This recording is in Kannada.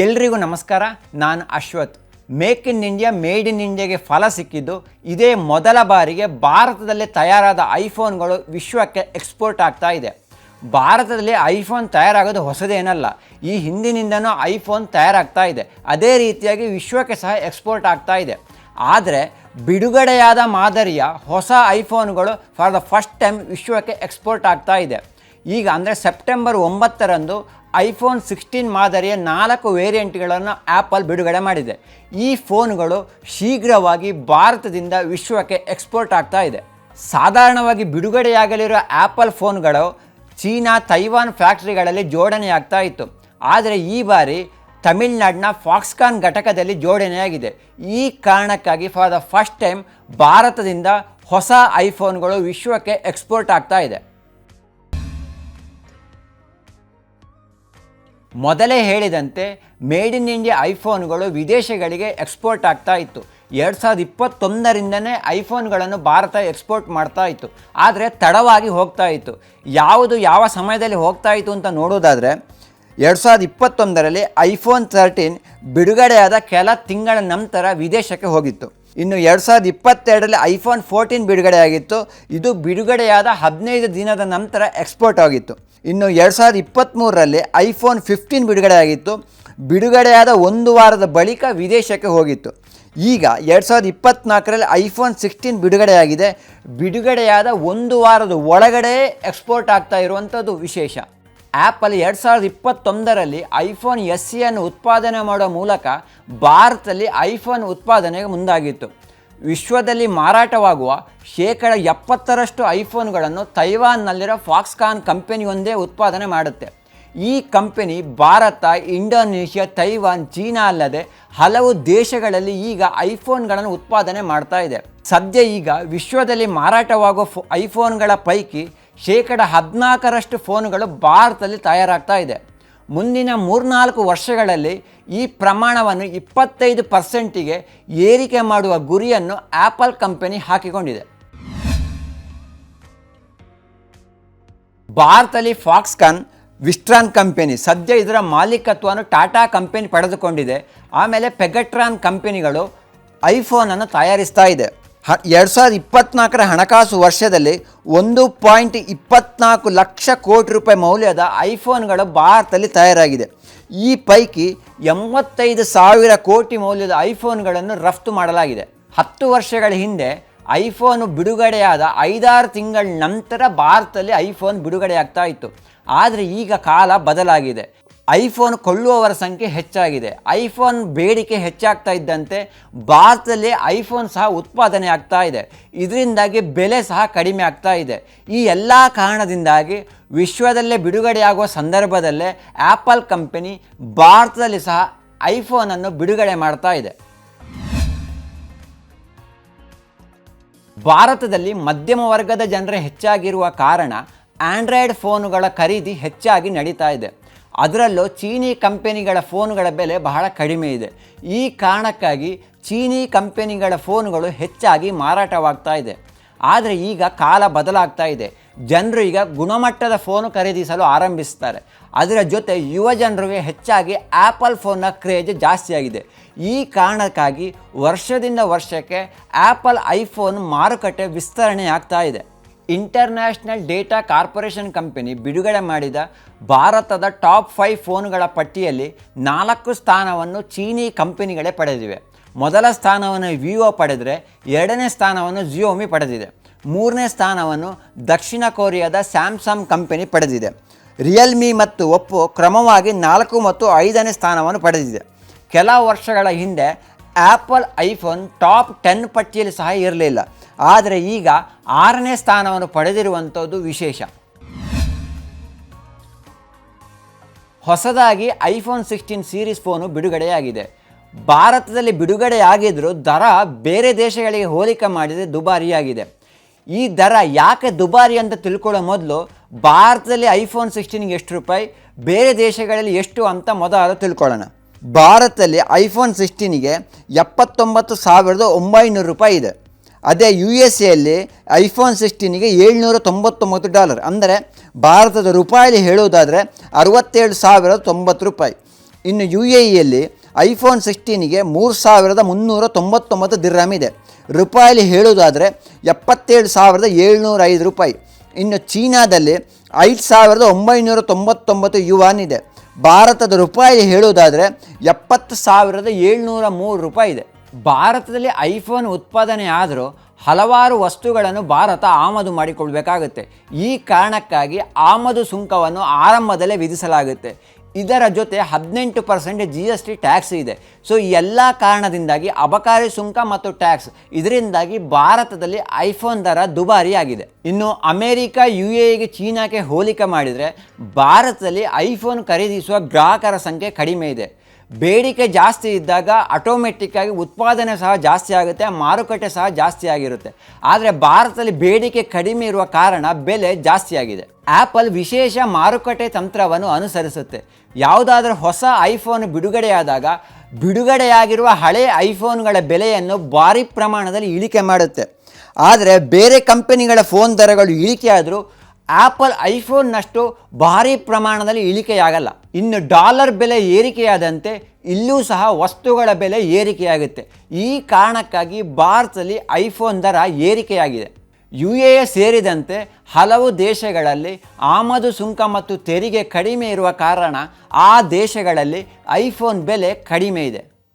ಎಲ್ರಿಗೂ ನಮಸ್ಕಾರ. ನಾನು Ashwath. Make in India, made in ಇಂಡಿಯಾಗೆ ಫಲ ಸಿಕ್ಕಿದ್ದು ಇದೇ ಮೊದಲ ಬಾರಿಗೆ ಭಾರತದಲ್ಲಿ ತಯಾರಾದ ಐಫೋನ್ಗಳು ವಿಶ್ವಕ್ಕೆ ಎಕ್ಸ್ಪೋರ್ಟ್ ಆಗ್ತಾ ಇದೆ. ಭಾರತದಲ್ಲಿ ಐಫೋನ್ ತಯಾರಾಗೋದು ಹೊಸದೇನಲ್ಲ, ಈ ಹಿಂದಿನಿಂದನೂ ಐಫೋನ್ ತಯಾರಾಗ್ತಾ ಇದೆ. ಅದೇ ರೀತಿಯಾಗಿ ವಿಶ್ವಕ್ಕೆ ಸಹ ಎಕ್ಸ್ಪೋರ್ಟ್ ಆಗ್ತಾ ಇದೆ. ಆದರೆ ಬಿಡುಗಡೆಯಾದ ಮಾದರಿಯ ಹೊಸ ಐಫೋನ್ಗಳು ಫಾರ್ ದ ಫಸ್ಟ್ ಟೈಮ್ ವಿಶ್ವಕ್ಕೆ ಎಕ್ಸ್ಪೋರ್ಟ್ ಆಗ್ತಾ ಇದೆ. ಈಗ ಅಂದರೆ ಸೆಪ್ಟೆಂಬರ್ ಒಂಬತ್ತರಂದು ಐಫೋನ್ ಸಿಕ್ಸ್ಟೀನ್ ಮಾದರಿಯ ನಾಲ್ಕು ವೇರಿಯಂಟ್ಗಳನ್ನು ಆ್ಯಪಲ್ ಬಿಡುಗಡೆ ಮಾಡಿದೆ. ಈ ಫೋನ್ಗಳು ಶೀಘ್ರವಾಗಿ ಭಾರತದಿಂದ ವಿಶ್ವಕ್ಕೆ ಎಕ್ಸ್ಪೋರ್ಟ್ ಆಗ್ತಾ ಇದೆ. ಸಾಧಾರಣವಾಗಿ ಬಿಡುಗಡೆಯಾಗಲಿರುವ ಆ್ಯಪಲ್ ಫೋನ್ಗಳು ಚೀನಾ ತೈವಾನ್ ಫ್ಯಾಕ್ಟ್ರಿಗಳಲ್ಲಿ ಜೋಡಣೆಯಾಗ್ತಾ ಇತ್ತು. ಆದರೆ ಈ ಬಾರಿ ತಮಿಳ್ನಾಡಿನ ಫಾಕ್ಸ್ಕಾನ್ ಘಟಕದಲ್ಲಿ ಜೋಡಣೆಯಾಗಿದೆ. ಈ ಕಾರಣಕ್ಕಾಗಿ ಫಾರ್ ದ ಫಸ್ಟ್ ಟೈಮ್ ಭಾರತದಿಂದ ಹೊಸ ಐಫೋನ್ಗಳು ವಿಶ್ವಕ್ಕೆ ಎಕ್ಸ್ಪೋರ್ಟ್ ಆಗ್ತಾ ಇದೆ. ಮೊದಲೇ ಹೇಳಿದಂತೆ ಮೇಡ್ ಇನ್ ಇಂಡಿಯಾ ಐಫೋನ್ಗಳು ವಿದೇಶಗಳಿಗೆ ಎಕ್ಸ್ಪೋರ್ಟ್ ಆಗ್ತಾ ಇತ್ತು. ಎರಡು ಸಾವಿರದ ಇಪ್ಪತ್ತೊಂದರಿಂದನೇ ಐಫೋನ್ಗಳನ್ನು ಭಾರತ ಎಕ್ಸ್ಪೋರ್ಟ್ ಮಾಡ್ತಾ ಇತ್ತು. ಆದರೆ ತಡವಾಗಿ ಹೋಗ್ತಾ ಇತ್ತು. ಯಾವುದು ಯಾವ ಸಮಯದಲ್ಲಿ ಹೋಗ್ತಾ ಇತ್ತು ಅಂತ ನೋಡೋದಾದರೆ, ಎರಡು ಸಾವಿರದ ಇಪ್ಪತ್ತೊಂದರಲ್ಲಿ ಐಫೋನ್ ತರ್ಟೀನ್ ಬಿಡುಗಡೆಯಾದ ಕೆಲ ತಿಂಗಳ ನಂತರ ವಿದೇಶಕ್ಕೆ ಹೋಗಿತ್ತು. ಇನ್ನು ಎರಡು ಸಾವಿರದ ಇಪ್ಪತ್ತೆರಡರಲ್ಲಿ ಐಫೋನ್ ಫೋರ್ಟೀನ್ ಬಿಡುಗಡೆಯಾಗಿತ್ತು. ಇದು ಬಿಡುಗಡೆಯಾದ ಹದಿನೈದು ದಿನದ ನಂತರ ಎಕ್ಸ್ಪೋರ್ಟ್ ಆಗಿತ್ತು. ಇನ್ನು ಎರಡು ಸಾವಿರದ ಇಪ್ಪತ್ತ್ಮೂರರಲ್ಲಿ ಐಫೋನ್ ಫಿಫ್ಟೀನ್ ಬಿಡುಗಡೆಯಾಗಿತ್ತು. ಬಿಡುಗಡೆಯಾದ ಒಂದು ವಾರದ ಬಳಿಕ ವಿದೇಶಕ್ಕೆ ಹೋಗಿತ್ತು. ಈಗ ಎರಡು ಸಾವಿರದ ಇಪ್ಪತ್ತ್ನಾಲ್ಕರಲ್ಲಿ ಐಫೋನ್ ಸಿಕ್ಸ್ಟೀನ್ ಬಿಡುಗಡೆಯಾಗಿದೆ. ಬಿಡುಗಡೆಯಾದ ಒಂದು ವಾರದ ಒಳಗಡೆ ಎಕ್ಸ್ಪೋರ್ಟ್ ಆಗ್ತಾ ಇರುವಂಥದ್ದು ವಿಶೇಷ. ಆ್ಯಪಲ್ಲಿ ಎರಡು ಸಾವಿರದ ಇಪ್ಪತ್ತೊಂದರಲ್ಲಿ ಐಫೋನ್ ಎಸ್ ಸಿಯನ್ನು ಉತ್ಪಾದನೆ ಮಾಡುವ ಮೂಲಕ ಭಾರತದಲ್ಲಿ ಐಫೋನ್ ಉತ್ಪಾದನೆಗೆ ಮುಂದಾಗಿತ್ತು. ವಿಶ್ವದಲ್ಲಿ ಮಾರಾಟವಾಗುವ ಶೇಕಡ ಎಪ್ಪತ್ತರಷ್ಟು ಐಫೋನ್ಗಳನ್ನು ತೈವಾನ್ನಲ್ಲಿರೋ ಫಾಕ್ಸ್ಕಾನ್ ಕಂಪೆನಿಯೊಂದೇ ಉತ್ಪಾದನೆ ಮಾಡುತ್ತೆ. ಈ company Bharat, Indonesia, Taiwan, China ಅಲ್ಲದೆ ಹಲವು ದೇಶಗಳಲ್ಲಿ ಈಗ ಐಫೋನ್ಗಳನ್ನು ಉತ್ಪಾದನೆ ಮಾಡ್ತಾ ಇದೆ. ಸದ್ಯ ಈಗ ವಿಶ್ವದಲ್ಲಿ ಮಾರಾಟವಾಗುವ ಫೋ, ಐಫೋನ್ಗಳ ಪೈಕಿ ಶೇಕಡ ಹದಿನಾಲ್ಕರಷ್ಟು ಫೋನ್ಗಳು ಭಾರತದಲ್ಲಿ ತಯಾರಾಗ್ತಾ ಇದೆ. ಮುಂದಿನ ಮೂರ್ನಾಲ್ಕು ವರ್ಷಗಳಲ್ಲಿ ಈ ಪ್ರಮಾಣವನ್ನು ಇಪ್ಪತ್ತೈದು ಪರ್ಸೆಂಟಿಗೆ ಏರಿಕೆ ಮಾಡುವ ಗುರಿಯನ್ನು ಆ್ಯಪಲ್ ಕಂಪನಿ ಹಾಕಿಕೊಂಡಿದೆ. ಭಾರತದಲ್ಲಿ ಫಾಕ್ಸ್ಕಾನ್, ವಿಸ್ಟ್ರಾನ್ ಕಂಪನಿ, ಸದ್ಯ ಇದರ ಮಾಲೀಕತ್ವವನ್ನು ಟಾಟಾ ಕಂಪನಿ ಪಡೆದುಕೊಂಡಿದೆ. ಆಮೇಲೆ ಪೆಗಟ್ರಾನ್ ಕಂಪನಿಗಳು ಐಫೋನನ್ನು ತಯಾರಿಸ್ತಾ ಇದೆ. ಹ ಎರಡು ಸಾವಿರದ ಇಪ್ಪತ್ತ್ನಾಲ್ಕರ ಹಣಕಾಸು ವರ್ಷದಲ್ಲಿ ಒಂದು ಪಾಯಿಂಟ್ ಇಪ್ಪತ್ನಾಲ್ಕು ಲಕ್ಷ ಕೋಟಿ ರೂಪಾಯಿ ಮೌಲ್ಯದ ಐಫೋನ್ಗಳು ಭಾರತದಲ್ಲಿ ತಯಾರಾಗಿದೆ. ಈ ಪೈಕಿ ಎಂಬತ್ತೈದು ಸಾವಿರ ಕೋಟಿ ಮೌಲ್ಯದ ಐಫೋನ್ಗಳನ್ನು ರಫ್ತು ಮಾಡಲಾಗಿದೆ. ಹತ್ತು ವರ್ಷಗಳ ಹಿಂದೆ ಐಫೋನು ಬಿಡುಗಡೆಯಾದ ಐದಾರು ತಿಂಗಳ ನಂತರ ಭಾರತದಲ್ಲಿ ಐಫೋನ್ ಬಿಡುಗಡೆಯಾಗ್ತಾ ಇತ್ತು. ಆದರೆ ಈಗ ಕಾಲ ಬದಲಾಗಿದೆ. ಐಫೋನ್ ಕೊಳ್ಳುವವರ ಸಂಖ್ಯೆ ಹೆಚ್ಚಾಗಿದೆ. ಐಫೋನ್ ಬೇಡಿಕೆ ಹೆಚ್ಚಾಗ್ತಾ ಇದ್ದಂತೆ ಭಾರತದಲ್ಲಿ ಐಫೋನ್ ಸಹ ಉತ್ಪಾದನೆ ಆಗ್ತಾ ಇದೆ. ಇದರಿಂದಾಗಿ ಬೆಲೆ ಸಹ ಕಡಿಮೆ ಆಗ್ತಾ ಇದೆ. ಈ ಎಲ್ಲ ಕಾರಣದಿಂದಾಗಿ ವಿಶ್ವದಲ್ಲೇ ಬಿಡುಗಡೆಯಾಗುವ ಸಂದರ್ಭದಲ್ಲೇ ಆ್ಯಪಲ್ ಕಂಪನಿ ಭಾರತದಲ್ಲಿ ಸಹ ಐಫೋನನ್ನು ಬಿಡುಗಡೆ ಮಾಡ್ತಾ ಇದೆ. ಭಾರತದಲ್ಲಿ ಮಧ್ಯಮ ವರ್ಗದ ಜನರೇ ಹೆಚ್ಚಾಗಿರುವ ಕಾರಣ ಆಂಡ್ರಾಯ್ಡ್ ಫೋನುಗಳ ಖರೀದಿ ಹೆಚ್ಚಾಗಿ ನಡೀತಾ ಇದೆ. ಅದರಲ್ಲೂ ಚೀನಿ ಕಂಪೆನಿಗಳ ಫೋನುಗಳ ಬೆಲೆ ಬಹಳ ಕಡಿಮೆ ಇದೆ. ಈ ಕಾರಣಕ್ಕಾಗಿ ಚೀನಿ ಕಂಪೆನಿಗಳ ಫೋನುಗಳು ಹೆಚ್ಚಾಗಿ ಮಾರಾಟವಾಗ್ತಾ ಇದೆ. ಆದರೆ ಈಗ ಕಾಲ ಬದಲಾಗ್ತಾ ಇದೆ. ಜನರು ಈಗ ಗುಣಮಟ್ಟದ ಫೋನು ಖರೀದಿಸಲು ಆರಂಭಿಸ್ತಾರೆ. ಅದರ ಜೊತೆ ಯುವ ಜನರಿಗೆ ಹೆಚ್ಚಾಗಿ ಆ್ಯಪಲ್ ಫೋನ್ನ ಕ್ರೇಜ್ ಜಾಸ್ತಿಯಾಗಿದೆ ಈ ಕಾರಣಕ್ಕಾಗಿ ವರ್ಷದಿಂದ ವರ್ಷಕ್ಕೆ ಆ್ಯಪಲ್ ಐಫೋನ್ ಮಾರುಕಟ್ಟೆ ವಿಸ್ತರಣೆ ಆಗ್ತಾ ಇದೆ. ಇಂಟರ್ನ್ಯಾಷನಲ್ ಡೇಟಾ ಕಾರ್ಪೊರೇಷನ್ ಕಂಪನಿ ಬಿಡುಗಡೆ ಮಾಡಿದ ಭಾರತದ ಟಾಪ್ ಫೈವ್ ಫೋನ್ಗಳ ಪಟ್ಟಿಯಲ್ಲಿ ನಾಲ್ಕು ಸ್ಥಾನವನ್ನು ಚೀನಿ ಕಂಪನಿಗಳೇ ಪಡೆದಿವೆ. ಮೊದಲ ಸ್ಥಾನವನ್ನು ವಿವೋ ಪಡೆದರೆ, ಎರಡನೇ ಸ್ಥಾನವನ್ನು ಜಿಯೋಮಿ ಪಡೆದಿದೆ. ಮೂರನೇ ಸ್ಥಾನವನ್ನು ದಕ್ಷಿಣ ಕೊರಿಯಾದ ಸ್ಯಾಮ್ಸಂಗ್ ಕಂಪನಿ ಪಡೆದಿದೆ. ರಿಯಲ್ಮಿ ಮತ್ತು ಒಪ್ಪೋ ಕ್ರಮವಾಗಿ ನಾಲ್ಕು ಮತ್ತು ಐದನೇ ಸ್ಥಾನವನ್ನು ಪಡೆದಿದೆ. ಕೆಲ ವರ್ಷಗಳ ಹಿಂದೆ ಆ್ಯಪಲ್ ಐಫೋನ್ ಟಾಪ್ ಟೆನ್ ಪಟ್ಟಿಯಲ್ಲಿ ಸಹ ಇರಲಿಲ್ಲ. ಆದರೆ ಈಗ ಆರನೇ ಸ್ಥಾನವನ್ನು ಪಡೆದಿರುವಂಥದ್ದು ವಿಶೇಷ. ಹೊಸದಾಗಿ ಐಫೋನ್ ಸಿಕ್ಸ್ಟೀನ್ ಸೀರೀಸ್ ಫೋನು ಬಿಡುಗಡೆಯಾಗಿದೆ. ಭಾರತದಲ್ಲಿ ಬಿಡುಗಡೆಯಾಗಿದ್ದರೂ ದರ ಬೇರೆ ದೇಶಗಳಿಗೆ ಹೋಲಿಕೆ ಮಾಡಿದರೆ ದುಬಾರಿಯಾಗಿದೆ. ಈ ದರ ಯಾಕೆ ದುಬಾರಿ ಅಂತ ತಿಳ್ಕೊಳ್ಳೋ ಮೊದಲು ಭಾರತದಲ್ಲಿ ಐಫೋನ್ ಸಿಕ್ಸ್ಟೀನ್ಗೆ ಎಷ್ಟು ರೂಪಾಯಿ, ಬೇರೆ ದೇಶಗಳಲ್ಲಿ ಎಷ್ಟು ಅಂತ ಮೊದಲು ತಿಳ್ಕೊಳ್ಳೋಣ. ಭಾರತದಲ್ಲಿ ಐಫೋನ್ ಸಿಕ್ಸ್ಟೀನಿಗೆ ಎಪ್ಪತ್ತೊಂಬತ್ತು ಸಾವಿರದ ಒಂಬೈನೂರು ರೂಪಾಯಿ ಇದೆ. ಅದೇ ಯು ಎಸ್ ಎಲ್ಲಿ ಐಫೋನ್ ಸಿಕ್ಸ್ಟೀನಿಗೆ ಏಳ್ನೂರ ತೊಂಬತ್ತೊಂಬತ್ತು ಡಾಲರ್. ಅಂದರೆ ಭಾರತದ ರೂಪಾಯಿಲಿ ಹೇಳುವುದಾದರೆ ಅರವತ್ತೇಳು ಸಾವಿರದ ತೊಂಬತ್ತು ರೂಪಾಯಿ. ಇನ್ನು ಯು ಎ ಇಯಲ್ಲಿ ಐಫೋನ್ ಸಿಕ್ಸ್ಟೀನಿಗೆ ಮೂರು ಸಾವಿರದ ಮುನ್ನೂರ ತೊಂಬತ್ತೊಂಬತ್ತು ದಿರ್ರಾಮ್ ಇದೆ. ರೂಪಾಯಿಲಿ ಹೇಳುವುದಾದರೆ ಎಪ್ಪತ್ತೇಳು ಸಾವಿರದ ಏಳ್ನೂರ ಐದು ರೂಪಾಯಿ. ಇನ್ನು ಚೀನಾದಲ್ಲಿ ಐದು ಸಾವಿರದ ಒಂಬೈನೂರ ತೊಂಬತ್ತೊಂಬತ್ತು ಯುವಾನ್ ಇದೆ. ಭಾರತದ ರೂಪಾಯಿ ಹೇಳುವುದಾದರೆ ಎಪ್ಪತ್ತು ಸಾವಿರದ ಏಳ್ನೂರ ಮೂರು ರೂಪಾಯಿ ಇದೆ. ಭಾರತದಲ್ಲಿ ಐಫೋನ್ ಉತ್ಪಾದನೆ ಆದರೂ ಹಲವಾರು ವಸ್ತುಗಳನ್ನು ಭಾರತ ಆಮದು ಮಾಡಿಕೊಳ್ಬೇಕಾಗುತ್ತೆ. ಈ ಕಾರಣಕ್ಕಾಗಿ ಆಮದು ಸುಂಕವನ್ನು ಆರಂಭದಲ್ಲೇ ವಿಧಿಸಲಾಗುತ್ತೆ. ಇದರ ಜೊತೆ ಹದಿನೆಂಟು percent G S T tax ಇದೆ. ಸೊ ಈ ಎಲ್ಲ ಕಾರಣದಿಂದಾಗಿ ಅಬಕಾರಿ ಸುಂಕ ಮತ್ತು ಟ್ಯಾಕ್ಸ್ ಇದರಿಂದಾಗಿ ಭಾರತದಲ್ಲಿ ಐಫೋನ್ ದರ ದುಬಾರಿಯಾಗಿದೆ. ಇನ್ನು ಅಮೆರಿಕ ಯು ಎಗೆ ಚೀನಾಕ್ಕೆ ಹೋಲಿಕೆ ಮಾಡಿದರೆ ಭಾರತದಲ್ಲಿ ಐಫೋನ್ ಖರೀದಿಸುವ ಗ್ರಾಹಕರ ಸಂಖ್ಯೆ ಕಡಿಮೆ ಇದೆ. ಬೇಡಿಕೆ ಜಾಸ್ತಿ ಇದ್ದಾಗ ಆಟೋಮೆಟಿಕ್ಕಾಗಿ ಉತ್ಪಾದನೆ ಸಹ ಜಾಸ್ತಿ ಆಗುತ್ತೆ, ಮಾರುಕಟ್ಟೆ ಸಹ ಜಾಸ್ತಿ ಆಗಿರುತ್ತೆ. ಆದರೆ ಭಾರತದಲ್ಲಿ ಬೇಡಿಕೆ ಕಡಿಮೆ ಇರುವ ಕಾರಣ ಬೆಲೆ ಜಾಸ್ತಿಯಾಗಿದೆ ಆ್ಯಪಲ್ ವಿಶೇಷ ಮಾರುಕಟ್ಟೆ ತಂತ್ರವನ್ನು ಅನುಸರಿಸುತ್ತೆ. ಯಾವುದಾದ್ರೂ ಹೊಸ ಐಫೋನ್ ಬಿಡುಗಡೆಯಾದಾಗ ಬಿಡುಗಡೆಯಾಗಿರುವ ಹಳೆ ಐಫೋನ್ಗಳ ಬೆಲೆಯನ್ನು ಭಾರಿ ಪ್ರಮಾಣದಲ್ಲಿ ಇಳಿಕೆ ಮಾಡುತ್ತೆ. ಆದರೆ ಬೇರೆ ಕಂಪನಿಗಳ ಫೋನ್ ದರಗಳು ಇಳಿಕೆಯಾದರೂ ಆ್ಯಪಲ್ ಐಫೋನ್ನಷ್ಟು ಭಾರಿ ಪ್ರಮಾಣದಲ್ಲಿ ಇಳಿಕೆಯಾಗಲ್ಲ. ಇನ್ನು ಡಾಲರ್ ಬೆಲೆ ಏರಿಕೆಯಾದಂತೆ ಇಲ್ಲೂ ಸಹ ವಸ್ತುಗಳ ಬೆಲೆ ಏರಿಕೆಯಾಗುತ್ತೆ. ಈ ಕಾರಣಕ್ಕಾಗಿ ಭಾರತದಲ್ಲಿ ಐಫೋನ್ ದರ ಏರಿಕೆಯಾಗಿದೆ. ಯು ಎ ಸೇರಿದಂತೆ ಹಲವು ದೇಶಗಳಲ್ಲಿ ಆಮದು ಸುಂಕ ಮತ್ತು ತೆರಿಗೆ ಕಡಿಮೆ ಇರುವ ಕಾರಣ ಆ ದೇಶಗಳಲ್ಲಿ ಐಫೋನ್ ಬೆಲೆ ಕಡಿಮೆ ಇದೆ.